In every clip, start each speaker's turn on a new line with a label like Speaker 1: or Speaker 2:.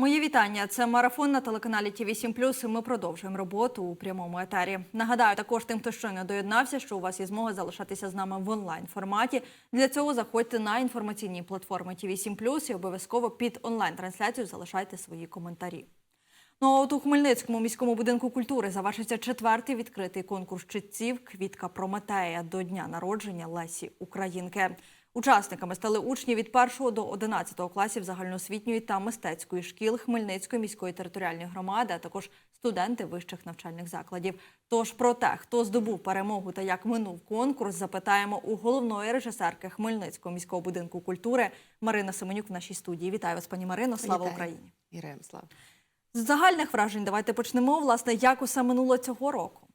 Speaker 1: Мої вітання. Це марафон на телеканалі ТІВІ 7 і Ми продовжуємо роботу у прямому етері. Нагадаю також тим, хто щойно доєднався, що у вас є змога залишатися з нами в онлайн форматі. Для цього заходьте на інформаційні платформи ТІВІ 7 і обов'язково під онлайн трансляцію залишайте свої коментарі. Ну а от у Хмельницькому міському будинку культури завершиться четвертий відкритий конкурс читців Квітка Прометея до дня народження Лесі Українки. Учасниками стали учні від 1 до 11 класів загальноосвітньої та мистецької шкіл Хмельницької міської територіальної громади, а також студенти вищих навчальних закладів. Тож про те, хто здобув перемогу та як минув конкурс, запитаємо у головної режисерки Хмельницького міського будинку культури Марина Семенюк в нашій студії. Вітаю вас, пані Марино. Слава
Speaker 2: Вітаю.
Speaker 1: Україні!
Speaker 2: Героям слава.
Speaker 1: З загальних вражень давайте почнемо. Власне, як усе минуло цього року.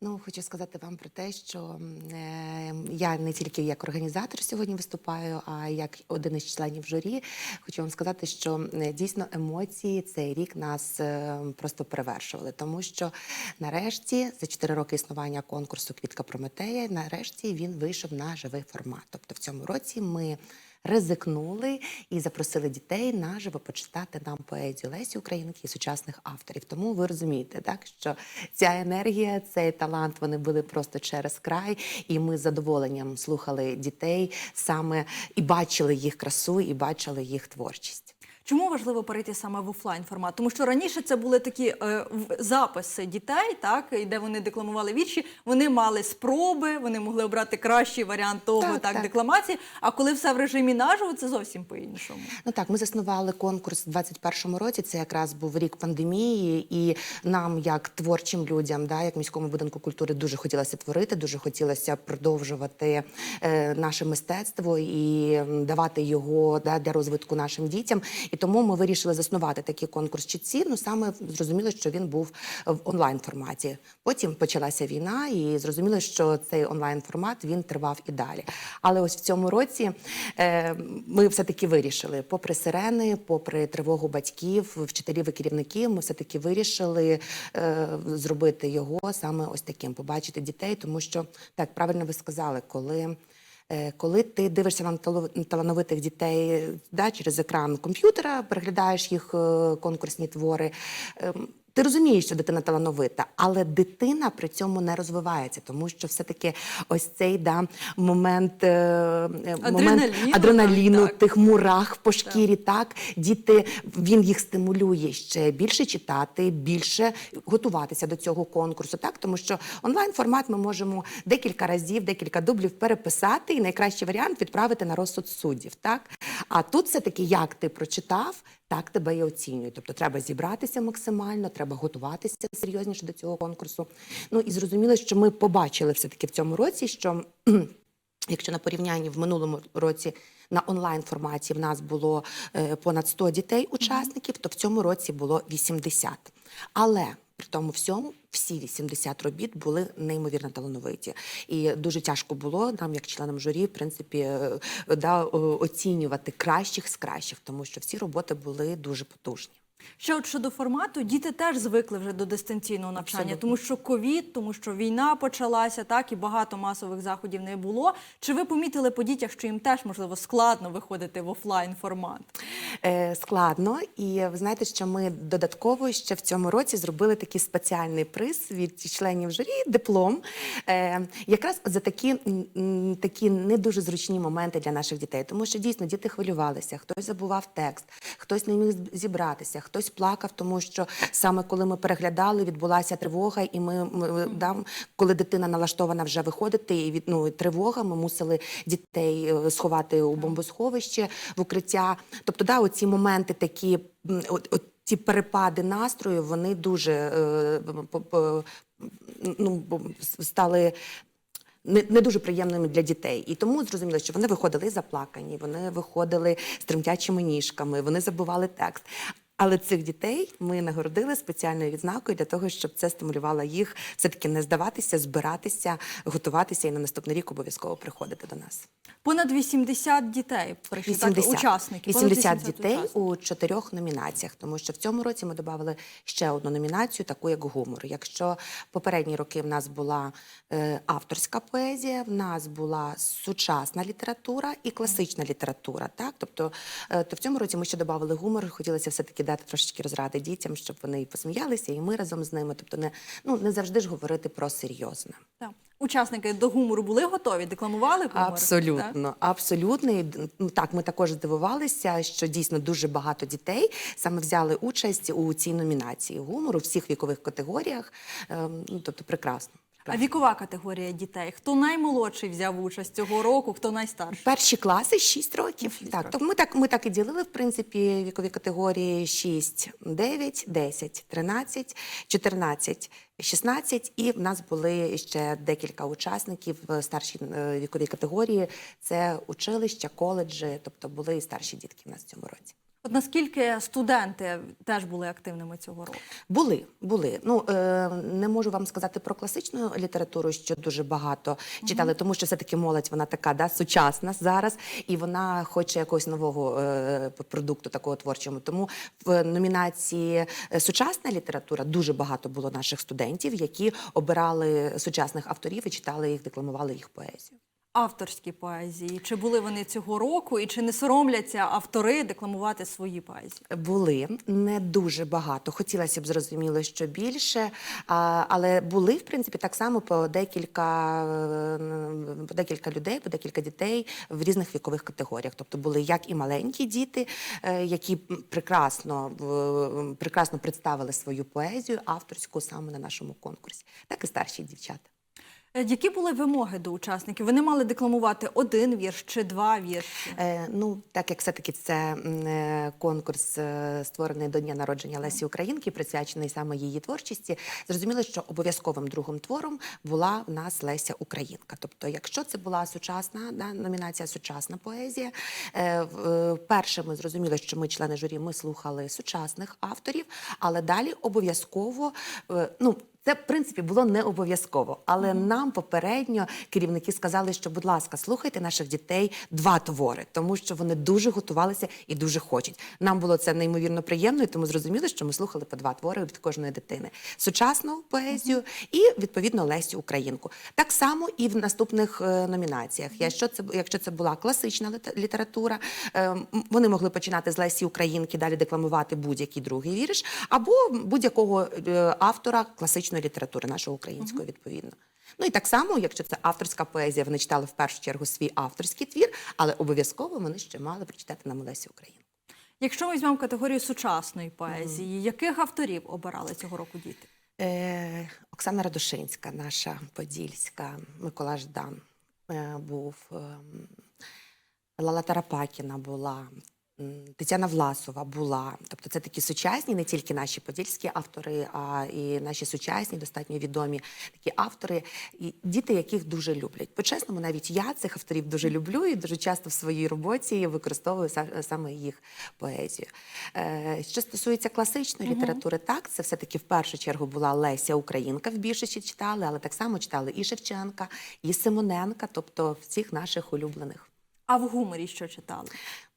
Speaker 2: Ну, хочу сказати вам про те, що е, я не тільки як організатор сьогодні виступаю, а як один із членів журі. Хочу вам сказати, що дійсно емоції цей рік нас е, просто перевершували, тому що нарешті за 4 роки існування конкурсу Квітка Прометея, нарешті він вийшов на живий формат. Тобто в цьому році ми. Ризикнули і запросили дітей наживо почитати нам поезію Лесі Українки і сучасних авторів. Тому ви розумієте, так що ця енергія, цей талант вони були просто через край, і ми з задоволенням слухали дітей саме і бачили їх красу, і бачили їх творчість.
Speaker 1: Чому важливо перейти саме в офлайн формат? Тому що раніше це були такі е, записи дітей, так і де вони декламували вірші. Вони мали спроби, вони могли обрати кращий варіант того так,
Speaker 2: Так, так.
Speaker 1: декламації. А коли все в режимі наживо, це зовсім по-іншому.
Speaker 2: Ну так, ми заснували конкурс у 21-му році. Це якраз був рік пандемії, і нам, як творчим людям, да, як міському будинку культури, дуже хотілося творити, дуже хотілося продовжувати е, наше мистецтво і давати його да, для розвитку нашим дітям. І тому ми вирішили заснувати такий конкурс чітців. Ну саме зрозуміло, що він був в онлайн форматі. Потім почалася війна, і зрозуміло, що цей онлайн формат він тривав і далі. Але ось в цьому році е, ми все-таки вирішили, попри сирени, попри тривогу батьків, вчителів і керівників, ми все-таки вирішили е, зробити його саме ось таким, побачити дітей, тому що так правильно ви сказали, коли. Е, Коли ти дивишся на талановитих дітей да, через екран комп'ютера, переглядаєш їх е, конкурсні твори, ем, ти розумієш, що дитина талановита, але дитина при цьому не розвивається, тому що все-таки ось цей да, момент, е, е, момент
Speaker 1: Адреналіну,
Speaker 2: адреналіну
Speaker 1: так, так.
Speaker 2: тих мурах по шкірі, так. діти він їх стимулює ще більше читати, більше готуватися до цього конкурсу, так тому що онлайн формат ми можемо декілька разів, декілька дублів переписати, і найкращий варіант відправити на розсуд суддів. Так а тут все таки як ти прочитав. Так тебе і оцінюють. Тобто треба зібратися максимально, треба готуватися серйозніше до цього конкурсу. Ну і зрозуміло, що ми побачили все-таки в цьому році, що Якщо на порівнянні в минулому році на онлайн форматі в нас було е, понад 100 дітей учасників, то в цьому році було 80. Але при тому всьому всі 80 робіт були неймовірно талановиті, і дуже тяжко було нам, як членам журі, в принципі, е, да, оцінювати кращих з кращих, тому що всі роботи були дуже потужні.
Speaker 1: Ще от щодо формату, діти теж звикли вже до дистанційного навчання,
Speaker 2: Абсолютно.
Speaker 1: тому що ковід, тому що війна почалася, так і багато масових заходів не було. Чи ви помітили по дітях, що їм теж можливо складно виходити в офлайн формат?
Speaker 2: Е, складно. І ви знаєте, що ми додатково ще в цьому році зробили такий спеціальний приз від членів журі, диплом, е, якраз за такі, такі не дуже зручні моменти для наших дітей. Тому що дійсно діти хвилювалися, хтось забував текст, хтось не міг зібратися, хтось плакав, тому що саме коли ми переглядали, відбулася тривога, і ми, ми да, коли дитина налаштована вже виходити, і від ну тривога, ми мусили дітей е, сховати у бомбосховище в укриття. Тобто, да, оці моменти такі, от, от ці перепади настрою, вони дуже е, ну, стали. Не, не дуже приємними для дітей, і тому зрозуміло, що вони виходили заплакані, вони виходили з тремтячими ніжками, вони забували текст. Але цих дітей ми нагородили спеціальною відзнакою для того, щоб це стимулювало їх все-таки не здаватися, збиратися, готуватися і на наступний рік обов'язково приходити до нас.
Speaker 1: Понад 80 дітей прийшли так,
Speaker 2: 80,
Speaker 1: учасників. понад
Speaker 2: 80 дітей
Speaker 1: учасників.
Speaker 2: у чотирьох номінаціях, тому що в цьому році ми додали ще одну номінацію, таку як гумор. Якщо попередні роки в нас була е, авторська поезія, в нас була сучасна література і класична література. Так, тобто, е, то в цьому році ми ще додали гумор. Хотілося все таки дати трошечки розради дітям, щоб вони і посміялися, і ми разом з ними. Тобто, не ну не завжди ж говорити про серйозне.
Speaker 1: Так. Учасники до гумору були готові, декламували гумор?
Speaker 2: Абсолютно,
Speaker 1: Так?
Speaker 2: абсолютно. І, ну, так, ми також здивувалися, що дійсно дуже багато дітей саме взяли участь у цій номінації гумору у всіх вікових категоріях. Ем, ну, тобто, прекрасно.
Speaker 1: А вікова категорія дітей? Хто наймолодший взяв участь цього року, хто найстарший?
Speaker 2: Перші класи 6 років.
Speaker 1: Шість
Speaker 2: так,
Speaker 1: років.
Speaker 2: ми так ми так і ділили в принципі вікові категорії 6, 9, 10, 13, 14, 16. І в нас були ще декілька учасників в старшій е, віковій категорії. Це училища, коледжі, тобто були і старші дітки в нас в цьому році.
Speaker 1: От наскільки студенти теж були активними цього року?
Speaker 2: Були, були. Ну е, не можу вам сказати про класичну літературу, що дуже багато читали, тому що все таки молодь вона така да сучасна зараз, і вона хоче якогось нового е, продукту такого творчого. Тому в номінації е, сучасна література дуже багато було наших студентів, які обирали сучасних авторів і читали їх, декламували їх поезію.
Speaker 1: Авторські поезії. Чи були вони цього року, і чи не соромляться автори декламувати свої поезії?
Speaker 2: Були не дуже багато. Хотілося б зрозуміло, що більше, але були в принципі так само по декілька, по декілька людей, по декілька дітей в різних вікових категоріях. Тобто були як і маленькі діти, е, які прекрасно, прекрасно представили свою поезію авторську саме на нашому конкурсі, так і старші дівчата.
Speaker 1: Е, Які були вимоги до учасників? Вони мали декламувати один вірш чи два вірші?
Speaker 2: Е, ну, так як все-таки це е, конкурс, е, створений до дня народження Лесі Українки, присвячений саме її творчості, зрозуміло, що обов'язковим другим твором була в нас Леся Українка. Тобто, якщо це була сучасна да, номінація сучасна поезія, е, е, перше ми зрозуміли, що ми, члени журі, ми слухали сучасних авторів, але далі обов'язково е, ну. Це в принципі було не обов'язково, але нам попередньо керівники сказали, що, будь ласка, слухайте наших дітей два твори, тому що вони дуже готувалися і дуже хочуть. Нам було це неймовірно приємно, і тому зрозуміли, що ми слухали по два твори від кожної дитини: сучасну поезію і відповідно Лесю Українку. Так само і в наступних е, номінаціях. Якщо це якщо це була класична літе- література, е, вони могли починати з Лесі Українки, далі декламувати будь-який другий вірш, або будь-якого е, автора класичної літератури, нашого українського, відповідно. Ну і так само, якщо це авторська поезія, вони читали в першу чергу свій авторський твір, але обов'язково вони ще мали прочитати нам Лесі Українку.
Speaker 1: Якщо ми візьмемо категорію сучасної поезії, яких авторів обирали цього року діти?
Speaker 2: Е, Оксана Радушинська, наша подільська, Микола Ждан е, був, ем, Лала Тарапакіна була, Тетяна Власова була. Тобто це такі сучасні, не тільки наші подільські автори, а і наші сучасні, достатньо відомі такі автори, і діти, яких дуже люблять. По-чесному, навіть я цих авторів дуже люблю і дуже часто в своїй роботі використовую саме їх поезію. Е, Що стосується класичної літератури, так це все-таки в першу чергу була Леся Українка. В більшості читали, але так само читали і Шевченка, і Симоненка, тобто всіх наших улюблених.
Speaker 1: А в гуморі що читали?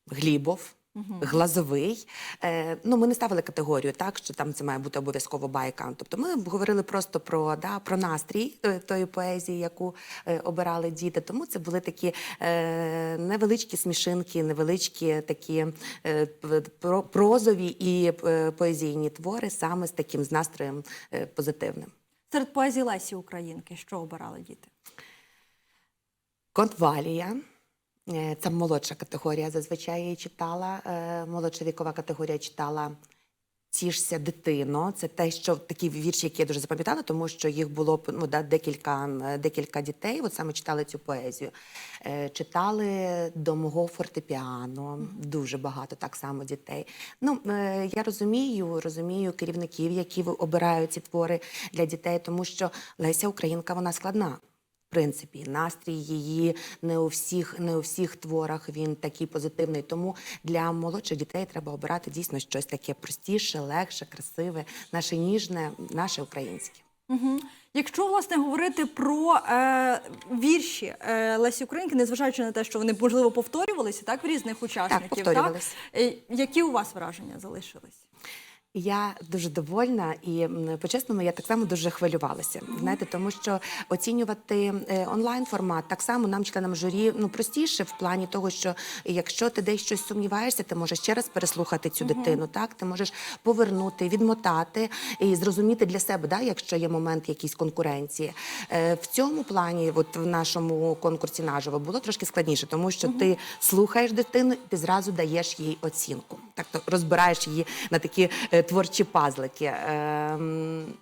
Speaker 2: Глібов. Глазовий. Е, ну, ми не ставили категорію, так що там це має бути обов'язково байка. Тобто ми говорили просто про, да, про настрій е, тої поезії, яку е, обирали діти. Тому це були такі е, невеличкі смішинки, невеличкі такі е, про- прозові і поезійні твори саме з таким з настроєм е, позитивним.
Speaker 1: Серед поезії Лесі Українки, що обирали діти?
Speaker 2: Конвалія. Е, Це молодша категорія. Зазвичай я її читала. Е, Молодша вікова категорія читала Тішся дитино. Це те, що такі вірші, які я дуже запам'ятала, тому що їх було ну, да, декілька, е, декілька дітей. От саме читали цю поезію. Читали до мого фортепіано. Дуже багато так само дітей. Ну я розумію, розумію керівників, які обирають ці твори для дітей, тому що Леся Українка вона складна. В принципі, настрій її не у всіх, не у всіх творах він такий позитивний. Тому для молодших дітей треба обирати дійсно щось таке простіше, легше, красиве, наше ніжне, наше українське.
Speaker 1: Угу. Якщо власне говорити про е, вірші е, Лесі Українки, незважаючи на те, що вони можливо повторювалися так в різних учасників,
Speaker 2: повторювались.
Speaker 1: Е, які у вас враження залишились?
Speaker 2: Я дуже довольна і по-чесному я так само дуже хвилювалася. Знаєте, тому що оцінювати е, онлайн формат так само нам, членам журі, ну простіше в плані того, що якщо ти десь щось сумніваєшся, ти можеш ще раз переслухати цю дитину. Так, ти можеш повернути, відмотати і зрозуміти для себе, да, якщо є момент якійсь конкуренції. Е, В цьому плані, от в нашому конкурсі наживо було трошки складніше, тому що ти слухаєш дитину, і ти зразу даєш їй оцінку. Так то розбираєш її на такі е, творчі пазлики. Ем,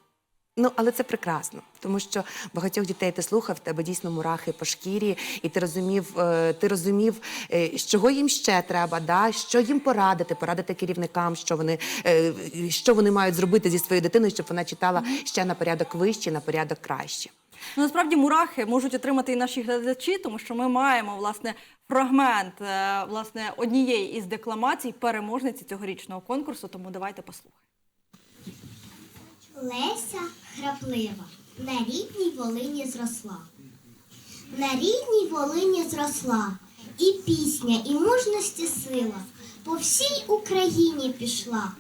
Speaker 2: Ну, але це прекрасно, тому що багатьох дітей ти слухав, тебе дійсно мурахи по шкірі, і ти розумів, е, ти розумів, е, з чого їм ще треба, да? що їм порадити, порадити керівникам, що вони, е, що вони мають зробити зі своєю дитиною, щоб вона читала ще на порядок вище, на порядок краще.
Speaker 1: Ну, насправді мурахи можуть отримати і наші глядачі, тому що ми маємо власне фрагмент е, власне однієї із декламацій переможниці цьогорічного конкурсу. Тому давайте послухаємо.
Speaker 3: Леся храплива, на рідній Волині зросла. На рідній Волині зросла, і пісня, і мужності сила по всій Україні пішла,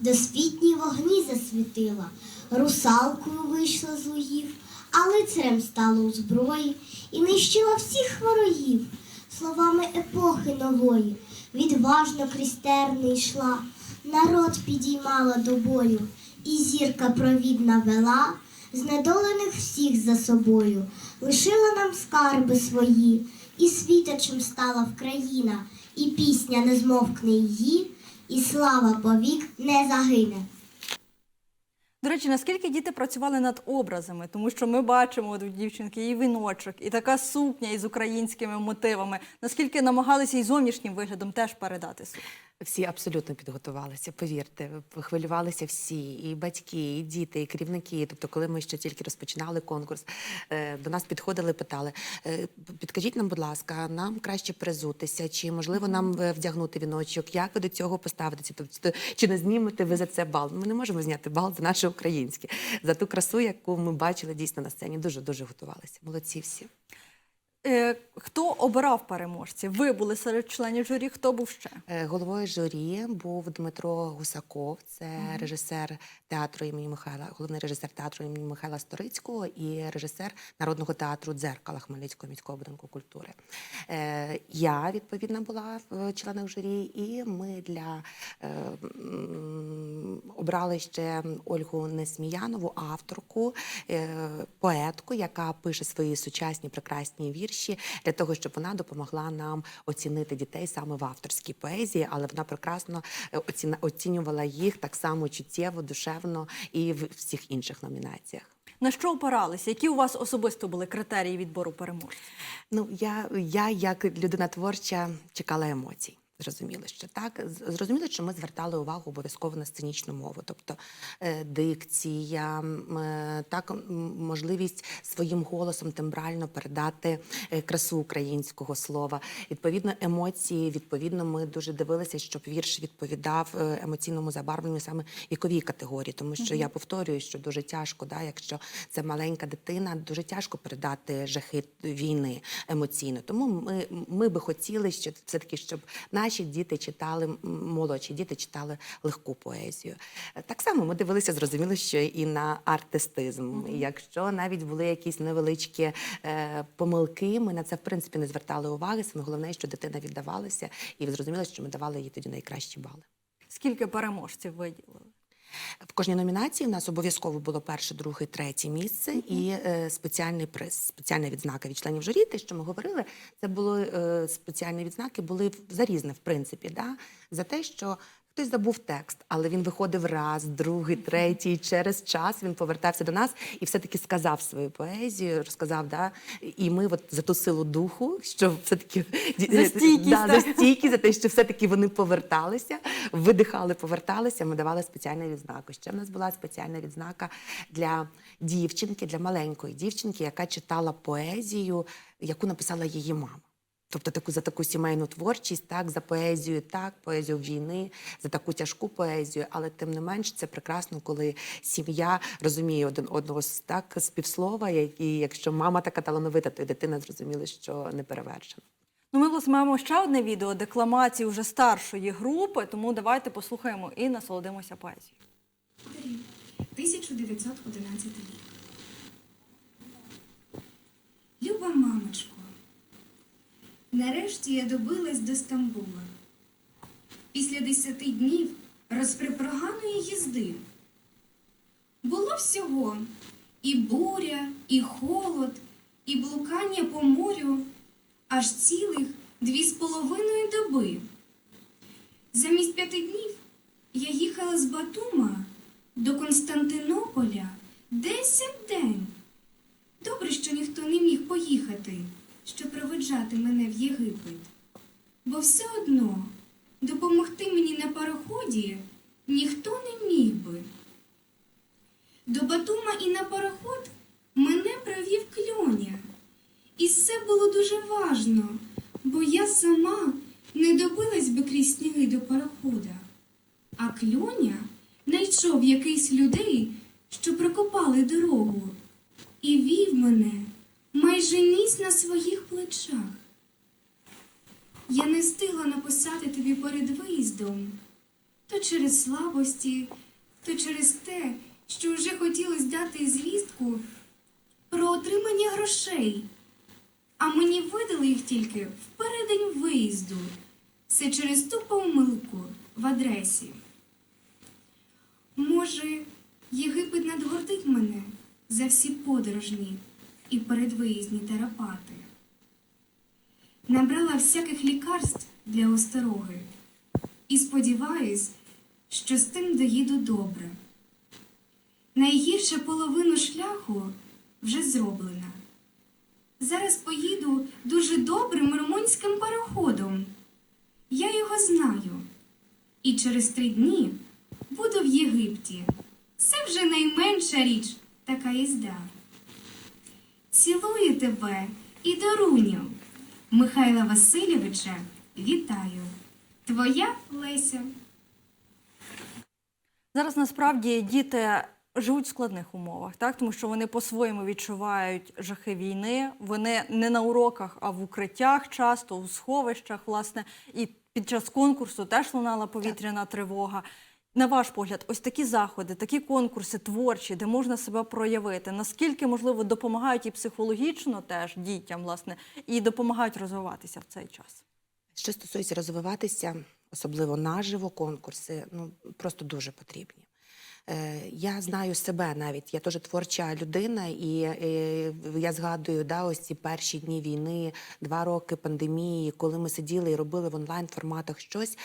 Speaker 3: досвітні вогні засвітила, русалкою вийшла з лугів, а лицарем стала у зброї і нищила всіх ворогів, словами епохи нової, відважно крізь терни йшла, народ підіймала до бою, і зірка провідна вела, знедолених всіх за собою, лишила нам скарби свої, і світочем стала Вкраїна, і пісня не змовкне її, і слава повік не загине.
Speaker 1: До речі, наскільки діти працювали над образами, тому що ми бачимо от у дівчинки і віночок, і така сукня із українськими мотивами. Наскільки намагалися і зовнішнім виглядом теж передати сукню?
Speaker 2: Всі абсолютно підготувалися, повірте, хвилювалися всі, і батьки, і діти, і керівники. Тобто, коли ми ще тільки розпочинали конкурс, е, до нас підходили, питали: е, підкажіть нам, будь ласка, нам краще перезутися, чи можливо нам е, вдягнути віночок? Як ви до цього поставитеся? Тобто, чи не знімете ви за це бал? Ми не можемо зняти бал за наше українське, за ту красу, яку ми бачили дійсно на сцені. Дуже дуже готувалися. Молодці всі.
Speaker 1: Е, хто обирав переможців? Ви були серед членів журі, хто був ще?
Speaker 2: Е, Головою журі був Дмитро Гусаков, це режисер театру імені Михайла, головний режисер театру імені Михайла Сторицького і режисер народного театру Дзеркала Хмельницького міського будинку культури. Е, Я відповідно була в членах журі, і ми для обрали ще Ольгу Несміянову, авторку, поетку, яка пише свої сучасні прекрасні вірші для того, щоб вона допомогла нам оцінити дітей саме в авторській поезії, але вона прекрасно е, оцінювала їх так само чуттєво, душевно і в всіх інших номінаціях.
Speaker 1: На що опиралися? Які у вас особисто були критерії відбору переможців?
Speaker 2: Ну, я, я як людина творча чекала емоцій. Зрозуміло, що так. Зрозуміло, що ми звертали увагу обов'язково на сценічну мову, тобто е, дикція, е, так можливість своїм голосом тембрально передати е, красу українського слова. Відповідно, емоції. Відповідно, ми дуже дивилися, щоб вірш відповідав емоційному забарвленню саме віковій категорії, тому що я повторюю, що дуже тяжко, да, якщо це маленька дитина, дуже тяжко передати жахи війни емоційно. Тому ми, ми би хотіли, що все таки, щоб наші діти читали молодші діти читали легку поезію. Так само ми дивилися, зрозуміло, що і на артистизм. І Якщо навіть були якісь невеличкі е, помилки, ми на це в принципі не звертали уваги. Саме головне, що дитина віддавалася, і зрозуміло, що ми давали їй тоді найкращі бали.
Speaker 1: Скільки переможців виділили?
Speaker 2: В кожній номінації у нас обов'язково було перше, друге, третє місце і е, спеціальний приз, спеціальна відзнака від членів журі. Те, що ми говорили, це були е, спеціальні відзнаки, були за різне, в принципі, да? за те, що. Хтось забув текст, але він виходив раз, другий, третій. Через час він повертався до нас і все-таки сказав свою поезію, розказав, да? і ми от за ту силу духу, що все-таки
Speaker 1: За стійкість,
Speaker 2: да, за стійкі, за те, що все-таки вони поверталися, видихали, поверталися. Ми давали спеціальну відзнаку. Ще в нас була спеціальна відзнака для дівчинки, для маленької дівчинки, яка читала поезію, яку написала її мама. Тобто таку за таку сімейну творчість, так, за поезію, так, поезію війни, за таку тяжку поезію, але тим не менш це прекрасно, коли сім'я розуміє один одного з- так з півслова, і якщо мама така талановита, то і дитина зрозуміла, що не перевершена.
Speaker 1: Ну, ми власне маємо ще одне відео декламації вже старшої групи, тому давайте послухаємо і насолодимося поезією.
Speaker 4: 1911 рік. Люба мамочко, нарешті я добилась до Стамбула. Після десяти днів розприпраганої їзди. Було всього і буря, і холод, і блукання по морю, аж цілих дві з половиною доби. Замість п'яти днів я їхала з Батума до Константинополя десять день. Добре, що ніхто не міг поїхати, щоб проведжати мене в Єгипет. Бо все одно допомогти мені на пароході ніхто не міг би. До Батума і на пароход мене провів кльоня. І це було дуже важно, бо я сама не добилась би крізь сніги до парохода. А кльоня знайшов якийсь людей, що прокопали дорогу, і вів мене майже ніс на своїх плечах. Я не встигла написати тобі перед виїздом, то через слабості, то через те, що вже хотілося дати звістку про отримання грошей, а мені видали їх тільки в передень виїзду. Це через ту помилку в адресі. Може, Єгипет надгордить мене за всі подорожні і передвиїзні терапати. Набрала всяких лікарств для остороги і сподіваюсь, що з тим доїду добре. Найгірша половину шляху вже зроблена. Зараз поїду дуже добрим румунським пароходом. Я його знаю. І через три дні буду в Єгипті. Це вже найменша річ така їзда. Цілую тебе і Доруню. Михайла Васильовича вітаю. Твоя Леся.
Speaker 1: Зараз насправді діти живуть в складних умовах, так тому що вони по-своєму відчувають жахи війни. Вони не на уроках, а в укриттях, часто у сховищах, власне, і під час конкурсу теж лунала повітряна тривога. На ваш погляд, ось такі заходи, такі конкурси творчі, де можна себе проявити, наскільки можливо допомагають і психологічно теж дітям, власне, і допомагають розвиватися в цей час.
Speaker 2: Що стосується розвиватися, особливо наживо конкурси, ну просто дуже потрібні. Е, Я знаю себе навіть, я теж творча людина, і е, я згадую да, ось ці перші дні війни, два роки пандемії, коли ми сиділи і робили в онлайн форматах щось.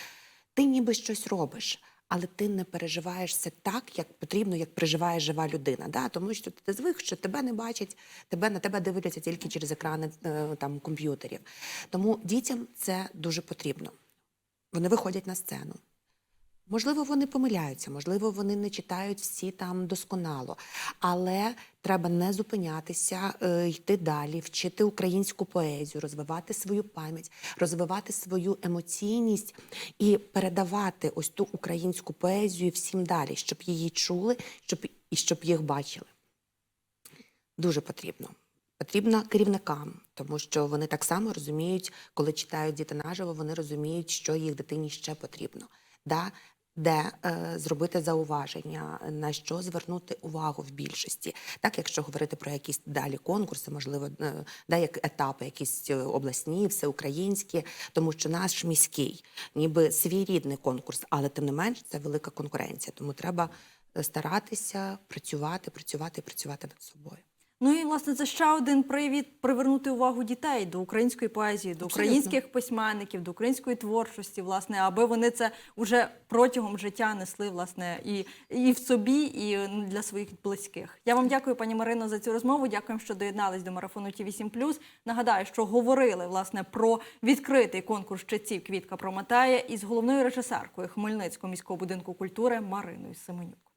Speaker 2: Ти ніби щось робиш, але ти не переживаєшся так, як потрібно, як переживає жива людина. Да? Тому що ти звик, що тебе не бачать, тебе на тебе дивляться тільки через екрани е, там комп'ютерів. Тому дітям це дуже потрібно. Вони виходять на сцену. Можливо, вони помиляються, можливо, вони не читають всі там досконало, але треба не зупинятися, е, йти далі, вчити українську поезію, розвивати свою пам'ять, розвивати свою емоційність і передавати ось ту українську поезію всім далі, щоб її чули, щоб і щоб їх бачили. Дуже потрібно. Потрібно керівникам, тому що вони так само розуміють, коли читають діти наживо, вони розуміють, що їх дитині ще потрібно. Да? Де е, зробити зауваження, на що звернути увагу в більшості. Так, якщо говорити про якісь далі конкурси, можливо, е, да, як етапи, якісь е, обласні, всеукраїнські, тому що наш міський, ніби свій рідний конкурс, але тим не менш це велика конкуренція. Тому треба е, старатися працювати, працювати, працювати над собою.
Speaker 1: Ну і власне це ще один привід привернути увагу дітей до української поезії, до
Speaker 2: Абсолютно.
Speaker 1: українських письменників, до української творчості, власне, аби вони це вже протягом життя несли, власне, і, і в собі, і для своїх близьких. Я вам дякую, пані Марино, за цю розмову. Дякуємо, що доєднались до марафону Ті 7 Нагадаю, що говорили власне про відкритий конкурс читців Квітка Прометея із головною режисеркою Хмельницького міського будинку культури Мариною Семенюк.